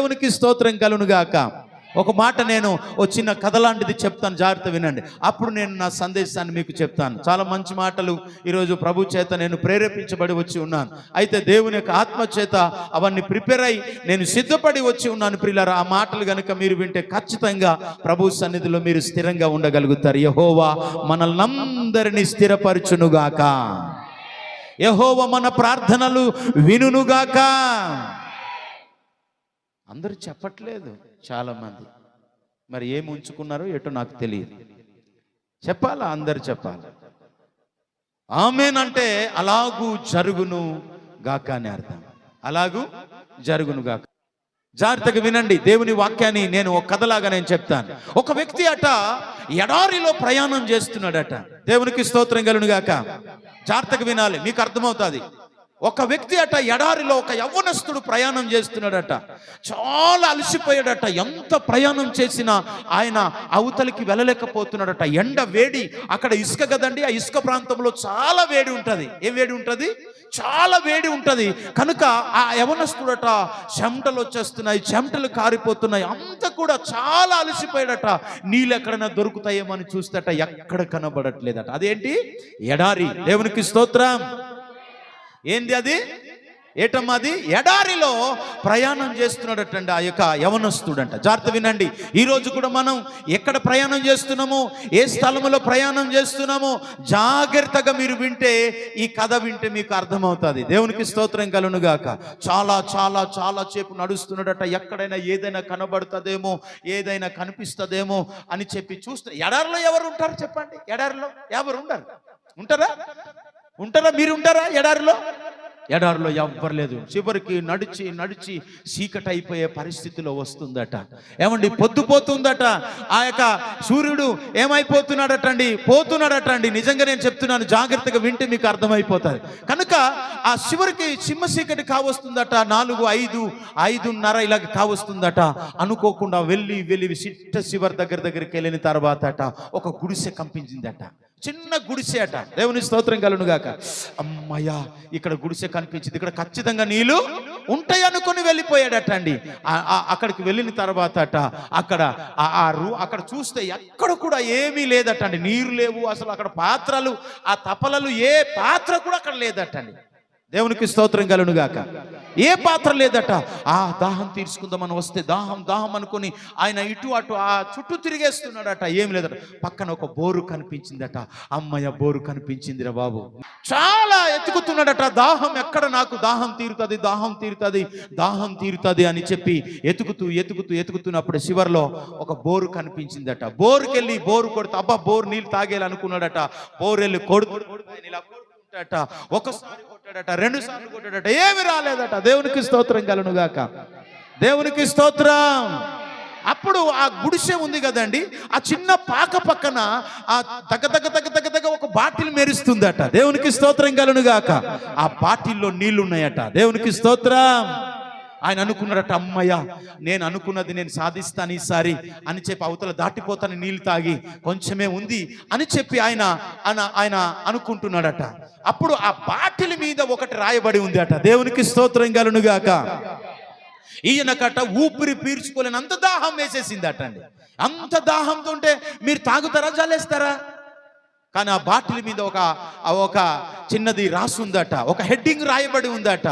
దేవునికి స్తోత్రం కలునుగాక. ఒక మాట నేను ఓ చిన్న కథ లాంటిది చెప్తాను జాగ్రత్త వినండి. అప్పుడు నేను నా సందేశాన్ని మీకు చెప్తాను. చాలా మంచి మాటలు ఈరోజు ప్రభు చేత నేను ప్రేరేపించబడి వచ్చి ఉన్నాను. అయితే దేవుని యొక్క ఆత్మ చేత అవన్నీ ప్రిపేర్ అయి నేను సిద్ధపడి వచ్చి ఉన్నాను ప్రియులారా. ఆ మాటలు కనుక మీరు వింటే ఖచ్చితంగా ప్రభు సన్నిధిలో మీరు స్థిరంగా ఉండగలుగుతారు. యహోవా మనల్నందరినీ స్థిరపరచునుగాక. యహోవ మన ప్రార్థనలు వినునుగాక. అందరూ చెప్పట్లేదు చాలామంది. మరి ఏమి ఉంచుకున్నారో ఎటో నాకు తెలియదు. చెప్పాలా? అందరు చెప్పాలి. ఆమెనంటే అలాగూ జరుగును గాక అని అర్థం. అలాగూ జరుగును గాక. జాగ్రత్తగా వినండి దేవుని వాక్యాన్ని నేను ఒక కథలాగా నేను చెప్తాను. ఒక వ్యక్తి అట ఎడారిలో ప్రయాణం చేస్తున్నాడట. దేవునికి స్తోత్రం కలును గాక. జాగ్రత్తగా వినాలి మీకు అర్థమవుతుంది. ఒక వ్యక్తి అట ఎడారిలో ఒక యవ్వనస్తుడు ప్రయాణం చేస్తున్నాడట. చాలా అలసిపోయాడట. ఎంత ప్రయాణం చేసినా ఆయన అవతలికి వెళ్ళలేకపోతున్నాడట. ఎండ వేడి అక్కడ ఇసుక కదండి ఆ ఇసుక ప్రాంతంలో చాలా వేడి ఉంటుంది. ఏం వేడి ఉంటుంది? చాలా వేడి ఉంటుంది. కనుక ఆ యవనస్తుడట చెమటలు వచ్చేస్తున్నాయి చెమటలు కారిపోతున్నాయి. అంత కూడా చాలా అలసిపోయాడట. నీళ్ళు ఎక్కడైనా దొరుకుతాయేమో అని చూస్తేట ఎక్కడ కనబడట్లేదట. అదేంటి? ఎడారి. దేవునికి స్తోత్రం. ఏంది అది? ఏటమ్మా అది? ఎడారిలో ప్రయాణం చేస్తున్నాడటండి ఆ యొక్క యవనస్తుడంట. జాగ్రత్త వినండి. ఈరోజు కూడా మనం ఎక్కడ ప్రయాణం చేస్తున్నామో ఏ స్థలంలో ప్రయాణం చేస్తున్నామో జాగ్రత్తగా మీరు వింటే ఈ కథ వింటే మీకు అర్థమవుతుంది. దేవునికి స్తోత్రం కలునుగాక చాలా చాలా చాలా సేపు నడుస్తున్నాడట. ఎక్కడైనా ఏదైనా కనబడుతుందేమో ఏదైనా కనిపిస్తుందేమో అని చెప్పి చూస్తే ఎడారిలో ఎవరు ఉంటారు చెప్పండి? ఎడారిలో ఎవరు ఉండరు? ఉంటారా? ఉంటారా? మీరు ఉంటారా ఎడారిలో? ఎడారిలో ఎవ్వరు లేదు. చివరికి నడిచి నడిచి చీకటి అయిపోయే పరిస్థితిలో వస్తుందట. ఏమండి పొద్దుపోతుందట? ఆ యొక్క సూర్యుడు ఏమైపోతున్నాడట అండి పోతున్నాడట అండి నిజంగా నేను చెప్తున్నాను జాగ్రత్తగా వింటే మీకు అర్థమైపోతుంది. కనుక ఆ చివరికి చిమ్మ చీకటి కావస్తుందట నాలుగు ఐదు ఐదున్నర ఇలాగ కావస్తుందట. అనుకోకుండా వెళ్ళి వెళ్ళి సిట్ట శివర్ దగ్గర దగ్గరికి వెళ్ళిన తర్వాత ఒక గుడిసె కంపించిందట. చిన్న గుడిసె అట. దేవుని స్తోత్రం కలును గాక. అమ్మయ్యా ఇక్కడ గుడిసె కనిపించింది. ఇక్కడ ఖచ్చితంగా నీళ్ళు ఉంటాయి అనుకుని వెళ్ళిపోయాడట అండి. అక్కడికి వెళ్ళిన తర్వాత అట అక్కడ ఆ- ఆ రూ అక్కడ చూస్తే ఎక్కడ కూడా ఏమీ లేదట అండి. నీరు లేవు అసలు అక్కడ పాత్రలు ఆ తపలలు ఏ పాత్ర కూడా అక్కడ లేదట అండి. దేవునికి స్తోత్రం కలును గాక. ఏ పాత్ర లేదట? ఆ దాహం తీర్చుకుందామని వస్తే దాహం దాహం అనుకుని ఆయన ఇటు అటు ఆ చుట్టూ తిరిగేస్తున్నాడట. ఏం లేదట. పక్కన ఒక బోరు కనిపించిందట. అమ్మయ్య బోరు కనిపించిందిరా బాబు. చాలా ఎతుకుతున్నాడట. దాహం ఎక్కడ నాకు? దాహం తీరుతుంది దాహం తీరుతుంది దాహం తీరుతుంది అని చెప్పి ఎతుకుతూ ఎతుకుతూ ఎతుకుతున్నప్పుడు చివరిలో ఒక బోరు కనిపించిందట. బోరుకెళ్ళి బోరు కొడుతూ అబ్బా బోరు నీళ్ళు తాగేయాలనుకున్నాడట. బోరు వెళ్ళి కొడుతూ కొడుతూ ఒకసారి కొట్టాడట రెండు సార్లు కొట్టాడట ఏమి రాలేదట. దేవునికి స్తోత్రం కలునుగాక దేవునికి స్తోత్రం. అప్పుడు ఆ గుడిసె ఉంది కదండి ఆ చిన్న పాక పక్కన ఆ తగ్గ తగ్గ తగ్గ తగ్గ తగ్గ ఒక బాటిల్ మెరుస్తుందట. దేవునికి స్తోత్రం కలునుగాక ఆ బాటిల్లో నీళ్ళు ఉన్నాయట దేవునికి స్తోత్రం. ఆయన అనుకున్నాడట అమ్మయ్య నేను అనుకున్నది నేను సాధిస్తాను ఈసారి అని చెప్పి అవతల దాటిపోతాను నీళ్ళు తాగి కొంచెమే ఉంది అని చెప్పి ఆయన ఆయన ఆయన అనుకుంటున్నాడట. అప్పుడు ఆ బాటిల్ మీద ఒకటి రాయబడి ఉంది అట దేవునికి స్తోత్రం గలనుగాక ఈయనకట ఊపిరి పీల్చుకోలేని అంత దాహం వేసేసిందట అండి. అంత దాహంతో ఉంటే మీరు తాగుతారా జలేస్తారా కానీ ఆ బాటిల్ మీద ఒక ఒక చిన్నది రాసి ఉందట ఒక హెడ్డింగ్ రాయబడి ఉందట.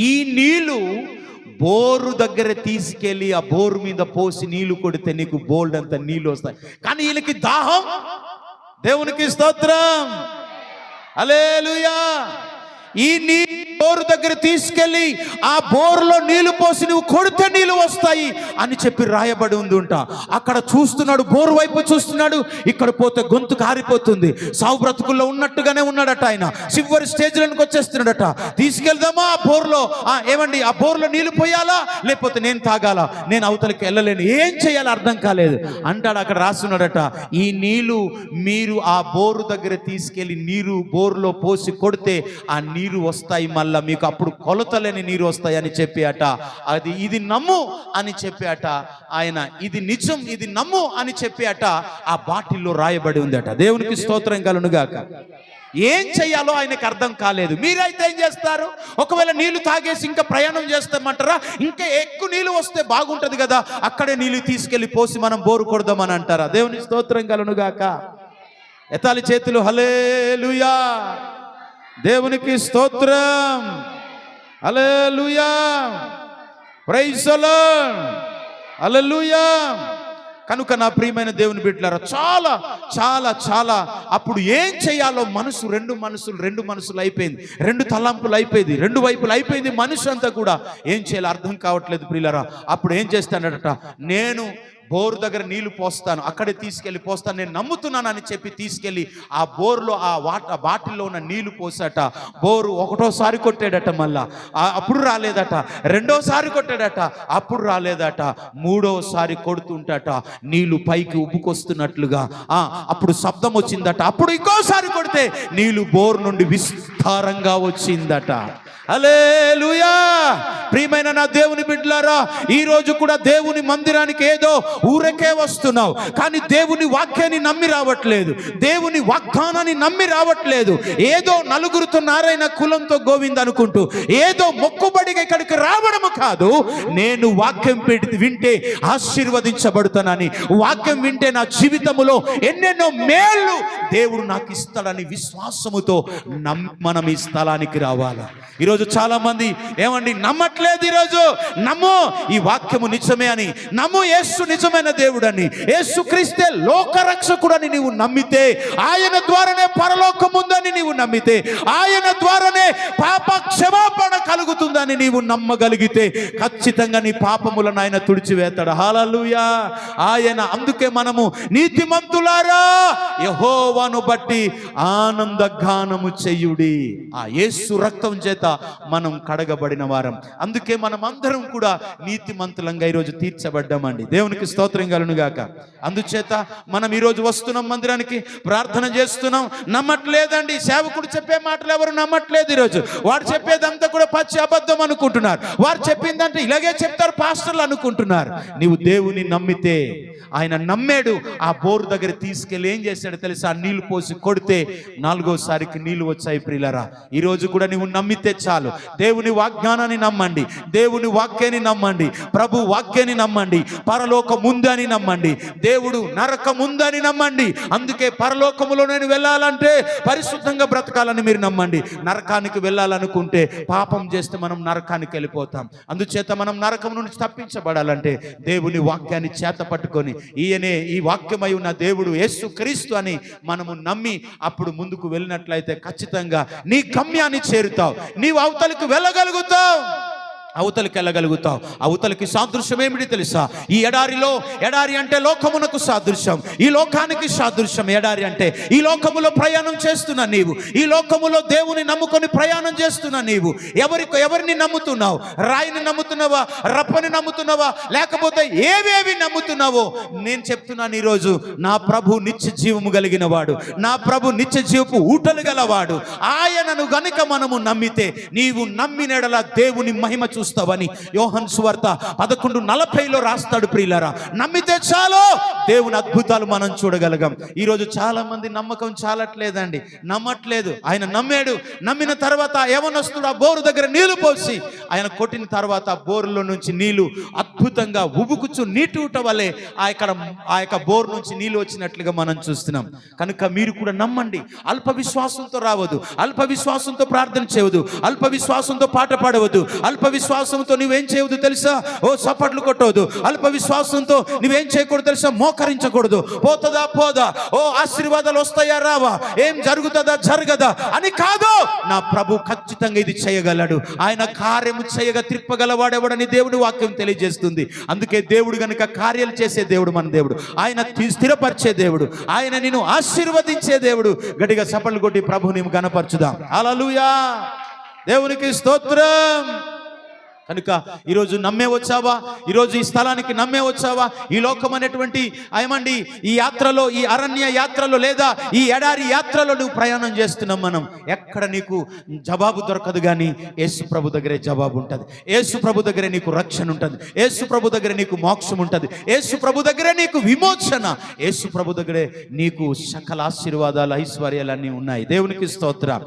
ఈ నీళ్ళు బోరు దగ్గర తీసుకెళ్ళి ఆ బోరు మీద పోసి నీళ్ళు కొడితే నీకు బోల్డ్ అంత నీళ్ళు వస్తాయి. కానీ వీళ్ళకి దాహం. దేవునికి స్తోత్రం. అలేలుయా ఈ నీ బోరు దగ్గర తీసుకెళ్ళి ఆ బోరులో నీళ్ళు పోసి నువ్వు కొడితే నీళ్ళు వస్తాయి అని చెప్పి రాయబడి ఉంది ఉంట. అక్కడ చూస్తున్నాడు బోరు వైపు చూస్తున్నాడు ఇక్కడ పోతే గొంతు కారిపోతుంది. సావు బ్రతుకుల్లో ఉన్నట్టుగానే ఉన్నాడట ఆయన. చివరి స్టేజ్లోకి వచ్చేస్తున్నాడట. తీసుకెళ్దామా ఆ బోర్లో? ఆ ఏమండి ఆ బోర్లో నీళ్ళు పోయాలా? లేకపోతే నేను తాగాలా? నేను అవతలకి వెళ్ళలేను. ఏం చేయాలో అర్థం కాలేదు. అంటాడు అక్కడ రాస్తున్నాడట ఈ నీళ్ళు మీరు ఆ బోరు దగ్గర తీసుకెళ్ళి నీరు బోరులో పోసి కొడితే ఆ నీరు వస్తాయి మళ్ళా మీకు అప్పుడు కొలతలేని నీరు వస్తాయి అని చెప్పి అట అది ఇది నమ్ము అని చెప్పి అట ఆయన ఇది నిజం ఇది నమ్ము అని చెప్పి అట ఆ బాటిల్లో రాయబడి ఉంది అట దేవునికి స్తోత్రం కలునుగాక. ఏం చెయ్యాలో ఆయనకు అర్థం కాలేదు. మీరైతే ఏం చేస్తారు? ఒకవేళ నీళ్ళు తాగేసి ఇంకా ప్రయాణం చేస్తామంటారా? ఇంకా ఎక్కువ నీళ్ళు వస్తే బాగుంటది కదా. అక్కడే నీళ్ళు తీసుకెళ్ళి పోసి మనం బోరు కొడదామని అంటారా? దేవుని స్తోత్రం కలునుగాక. ఎతాలి చేతులు హలేలుయా దేవునికి స్తోత్రం. హలేలుయా ప్రైసలో అలలుయా కనుక నా ప్రియమైన దేవుని బిడ్డలారా చాలా చాలా చాలా అప్పుడు ఏం చేయాలో మనసు రెండు మనసులు రెండు మనసులు అయిపోయింది. రెండు తలంపులు అయిపోయింది రెండు వైపులు అయిపోయింది మనిషి అంతా కూడా ఏం చేయాలో అర్థం కావట్లేదు ప్రియులరా. అప్పుడు ఏం చేస్తాడట? నేను బోరు దగ్గర నీళ్ళు పోస్తాను అక్కడే తీసుకెళ్ళి పోస్తాను నేను నమ్ముతున్నానని చెప్పి తీసుకెళ్ళి ఆ బోరులో ఆ వాట ఆ బాటిల్లో ఉన్న నీళ్ళు పోసాట. బోరు ఒకటోసారి కొట్టాడట మళ్ళా. అప్పుడు రాలేదట. రెండోసారి కొట్టాడట. అప్పుడు రాలేదట. మూడోసారి కొడుతుంటట. నీళ్ళు పైకి ఉబ్బుకొస్తున్నట్లుగా. ఆ అప్పుడు శబ్దం వచ్చిందట. అప్పుడు ఇంకోసారి కొడితే నీళ్ళు బోరు నుండి విస్తారంగా వచ్చిందట. అలేలుయా ప్రియమైన నా దేవుని బిడ్డలారా ఈ రోజు కూడా దేవుని మందిరానికి ఏదో ఊరకే వస్తున్నావు. కానీ దేవుని వాక్యాన్ని నమ్మి రావట్లేదు. దేవుని వాగ్దానాన్ని నమ్మి రావట్లేదు. ఏదో నలుగురితో నారాయణ కులంతో గోవింద్ అనుకుంటూ ఏదో మొక్కుబడిగా ఇక్కడికి రావడం కాదు. నేను వాక్యం వింటే ఆశీర్వదించబడుతానని వాక్యం వింటే నా జీవితములో ఎన్నెన్నో మేళ్ళు దేవుడు నాకు ఇస్తాడని విశ్వాసముతో నమ్ మనం ఈ స్థలానికి రావాలా. ఈరోజు చాలా మంది ఏమండి నమ్మట్లేదు ఈరోజు? నమ్ము ఈ వాక్యము నిజమే అని నమ్ము యేసు నిజమైన దేవుడని యేసు క్రీస్తే లోకరక్షకుడని నీవు నమ్మితే ఆయన ద్వారానే పరలోకం ఉందని నీవు నమ్మితే ఆయన ద్వారానే పాప క్షమాపణ కలుగుతుందని నీవు నమ్మగలిగితే ఖచ్చితంగా నీ పాపములను ఆయన తుడిచివేస్తాడు. హాలలుయా ఆయన అందుకే మనము నీతిమంతులారా యహోవాను బట్టి ఆనంద గానము చెయ్యుడి ఆ యేసు రక్తం చేత మనం కడగబడిన వారం. అందుకే మనం అందరం కూడా నీతిమంతులంగా ఈరోజు తీర్చబడ్డామండి. దేవునికి స్తోత్రం కలను గాక అందుచేత మనం ఈరోజు వస్తున్నాం మందిరానికి ప్రార్థన చేస్తున్నాం. నమ్మట్లేదండి. సేవకుడు చెప్పే మాటలు ఎవరు నమ్మట్లేదు ఈరోజు. వాడు చెప్పేదంతా కూడా పచ్చి అబద్ధం అనుకుంటున్నారు. వారు చెప్పిందంటే ఇలాగే చెప్తారు పాస్టర్లు అనుకుంటున్నారు. నీవు దేవుని నమ్మితే ఆయన నమ్మాడు ఆ బోరు దగ్గర తీసుకెళ్ళి ఏం చేశాడు తెలుసా? నీళ్ళు పోసి కొడితే నాలుగోసారికి నీళ్ళు వచ్చాయి ప్రియులరా. ఈ రోజు కూడా నువ్వు నమ్మితే చాలు. దేవుని వాగ్దానాన్ని నమ్మండి. దేవుని వాక్యాన్ని నమ్మండి. ప్రభు వాక్యాన్ని నమ్మండి. పరలోకం ఉందని నమ్మండి. దేవుడు నరకం ఉందని నమ్మండి. అందుకే పరలోకములో నేను వెళ్ళాలంటే పరిశుద్ధంగా బ్రతకాలని మీరు నమ్మండి. నరకానికి వెళ్ళాలనుకుంటే పాపం చేస్తే మనం నరకానికి వెళ్ళిపోతాం. అందుచేత మనం నరకం నుంచి తప్పించబడాలంటే దేవుని వాక్యాన్ని చేత పట్టుకొని ఈయనే ఈ వాక్యమై ఉన్న దేవుడు యేసు క్రీస్తు అని మనము నమ్మి అప్పుడు ముందుకు వెళ్ళినట్లయితే ఖచ్చితంగా నీ గమ్యాన్ని చేరుతావు. నీవు అవతలకు వెళ్ళగలుగుతావు అవతలికి వెళ్ళగలుగుతావు అవతలికి సాదృశ్యం ఏమిటి తెలుసా? ఈ ఎడారిలో ఎడారి అంటే లోకమునకు సాదృశ్యం. ఈ లోకానికి సాదృశ్యం ఎడారి అంటే ఈ లోకములో ప్రయాణం చేస్తున్న నీవు. ఈ లోకములో దేవుని నమ్ముకొని ప్రయాణం చేస్తున్న నీవు. ఎవరికి ఎవరిని నమ్ముతున్నావు? రాయిని నమ్ముతున్నావా? రప్పని నమ్ముతున్నావా? లేకపోతే ఏవేవి నమ్ముతున్నావో? నేను చెప్తున్నాను ఈరోజు నా ప్రభు నిత్య జీవము కలిగిన వాడు నా ప్రభు నిత్య జీవపు ఊటలు గలవాడు. ఆయనను గనుక మనము నమ్మితే నీవు నమ్మినడల దేవుని మహిమ చూస్తావని యోహన్ సువార్త పదకొండు నలభైలో రాస్తాడు ప్రియులరా. నమ్మితే చాలు. దేవుని అద్భుతాలు మనం చూడగలగం. ఈరోజు చాలా మంది నమ్మకం చాలట్లేదండి. నమ్మట్లేదు. ఆయన నమ్మాడు. నమ్మిన తర్వాత యవనస్తుడు ఆ బోరు దగ్గర నీళ్ళు పోసి ఆయన కొట్టిన తర్వాత బోరులో నుంచి నీళ్ళు అద్భుతంగా ఉబుకుచు నీటిట ఊట వలె ఆ యొక్క ఆ యొక్క బోరు నుంచి నీళ్ళు వచ్చినట్లుగా మనం చూస్తున్నాం. కనుక మీరు కూడా నమ్మండి. అల్ప విశ్వాసంతో రావద్దు. అల్ప విశ్వాసంతో ప్రార్థన చేయవద్దు. అల్ప విశ్వాసంతో పాట పాడవద్దు. అల్ప విశ్వాసంతో నువ్వేం చేయవద్దు తెలుసా? ఓ చప్పట్లు కొట్టవద్దు అల్ప విశ్వాసంతో నువ్వేం చేయకూడదు తెలుసా? మోకరించకూడదు. పోతుందా? పోదా? ఓ ఆశీర్వాదాలు వస్తాయా? రావా? ఏం జరుగుతుందా? జరగదా? అని కాదు. నా ప్రభు ఖచ్చితంగా ఇది చేయగలడు. ఆయన కార్యము చేయగా త్రిప్పగలవాడెవడని దేవుడి వాక్యం తెలియజేస్తుంది. అందుకే దేవుడు గనుక కార్యాలు చేసే దేవుడు మన దేవుడు. ఆయన స్థిరపరిచే దేవుడు. ఆయన నేను ఆశీర్వదించే దేవుడు. గట్టిగా చప్పట్లు కొట్టి ప్రభు నేను కనపరచుదాం అలలుయా దేవునికి స్తోత్రం! కనుక ఈరోజు నమ్మే వచ్చావా? ఈరోజు ఈ స్థలానికి నమ్మే వచ్చావా? ఈ లోకం అనేటువంటి ఏమండి ఈ యాత్రలో ఈ అరణ్య యాత్రలో లేదా ఈ ఎడారి యాత్రలో నువ్వు ప్రయాణం చేస్తున్నాం మనం. ఎక్కడ నీకు జవాబు దొరకదు కానీ యేసు ప్రభు దగ్గరే జవాబు ఉంటుంది. యేసు ప్రభు దగ్గరే నీకు రక్షణ ఉంటుంది. యేసు ప్రభు దగ్గర నీకు మోక్షం ఉంటుంది. యేసు ప్రభు దగ్గరే నీకు విమోచన. యేసు ప్రభు దగ్గరే నీకు సకల ఆశీర్వాదాలు ఐశ్వర్యాలన్నీ ఉన్నాయి. దేవునికి స్తోత్ర.